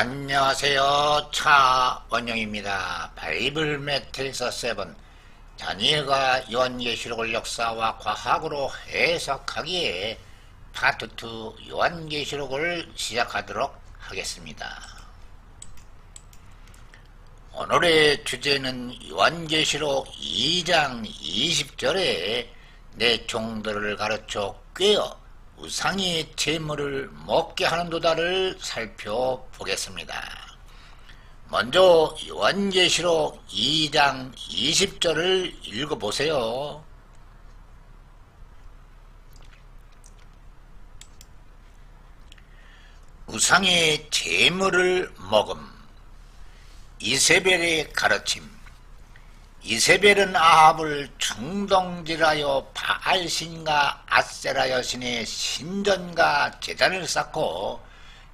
안녕하세요. 차원영입니다. 바이블 매트리서 세븐 다니엘과 요한계시록을 역사와 과학으로 해석하기에 파트 2 요한계시록을 시작하도록 하겠습니다. 오늘의 주제는 요한계시록 2장 20절에 내 종들을 가르쳐 꿰어 우상의 재물을 먹게 하는 도다를 살펴보겠습니다. 먼저 요한계시록 2장 20절을 읽어보세요. 우상의 재물을 먹음 이세벨의 가르침 이세벨은 아합을 중동질하여 바알신과 아세라 여신의 신전과 제단을 쌓고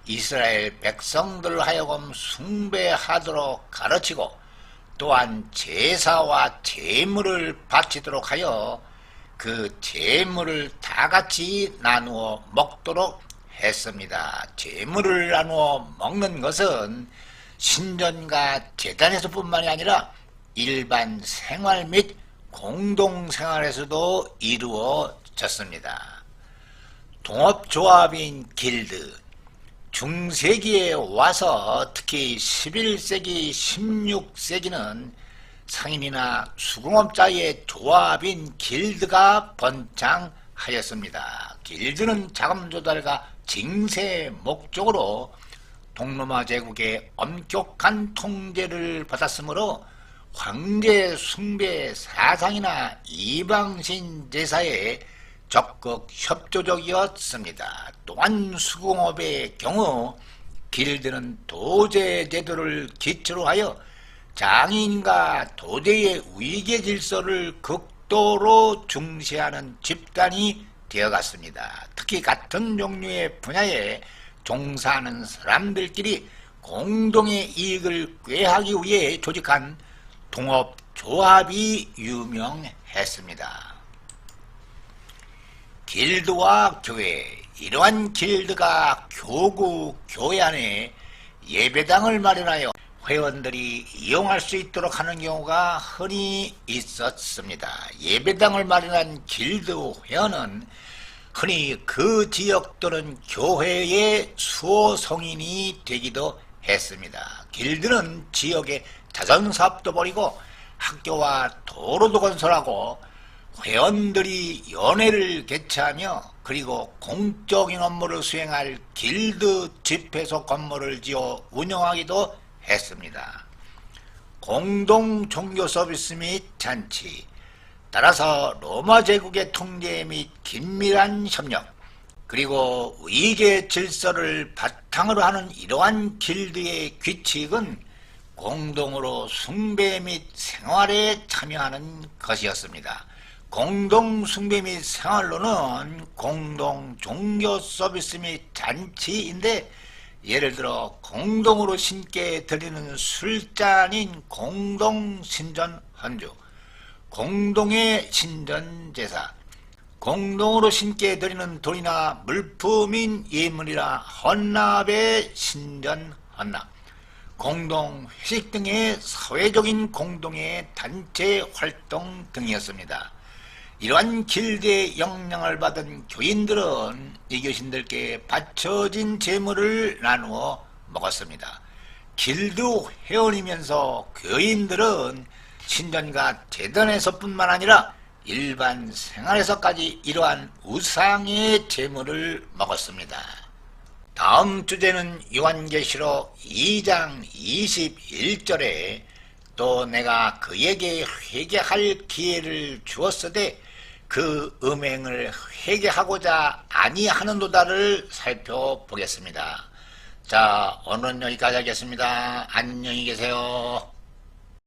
이스라엘 백성들 하여금 숭배하도록 가르치고 또한 제사와 제물을 바치도록 하여 그 제물을 다 같이 나누어 먹도록 했습니다. 제물을 나누어 먹는 것은 신전과 재단에서뿐만이 아니라 일반 생활 및 공동생활에서도 이루어졌습니다. 동업조합인 길드, 중세기에 와서 특히 11세기, 16세기는 상인이나 수공업자의 조합인 길드가 번창하였습니다. 길드는 자금 조달과 징세 목적으로 동로마 제국의 엄격한 통제를 받았으므로 황제 숭배 사상이나 이방신 제사에 적극 협조적이었습니다. 또한 수공업의 경우 길드는 도제 제도를 기초로 하여 장인과 도제의 위계 질서를 극도로 중시하는 집단이 되어갔습니다. 특히 같은 종류의 분야에 종사하는 사람들끼리 공동의 이익을 꾀하기 위해 조직한 동업조합이 유명했습니다. 길드와 교회, 이러한 길드가 교구, 교회 안에 예배당을 마련하여 회원들이 이용할 수 있도록 하는 경우가 흔히 있었습니다. 예배당을 마련한 길드 회원은 흔히 그 지역 또는 교회의 수호 성인이 되기도 했습니다. 길드는 지역의 자전사업도 벌이고 학교와 도로도 건설하고 회원들이 연회를 개최하며 그리고 공적인 업무를 수행할 길드 집회소 건물을 지어 운영하기도 했습니다. 공동 종교 서비스 및 잔치 따라서 로마 제국의 통제 및 긴밀한 협력 그리고 위계 질서를 바탕으로 하는 이러한 길드의 규칙은 공동으로 숭배 및 생활에 참여하는 것이었습니다. 공동 숭배 및 생활로는 공동 종교 서비스 및 잔치인데 예를 들어 공동으로 신께 드리는 술잔인 공동 신전 헌주, 공동의 신전 제사, 공동으로 신께 드리는 돈이나 물품인 예물이나 헌납의 신전 헌납, 공동 회식 등의 사회적인 공동의 단체 활동 등이었습니다. 이러한 길대의 영향을 받은 교인들은 이 교신들께 바쳐진 재물을 나누어 먹었습니다. 길드 회원이면서 교인들은 신전과 재단에서뿐만 아니라 일반 생활에서까지 이러한 우상의 재물을 먹었습니다. 다음 주제는 요한계시록 2장 21절에 또 내가 그에게 회개할 기회를 주었으되 그 음행을 회개하고자 아니하는도다를 살펴보겠습니다. 자, 오늘은 여기까지 하겠습니다. 안녕히 계세요.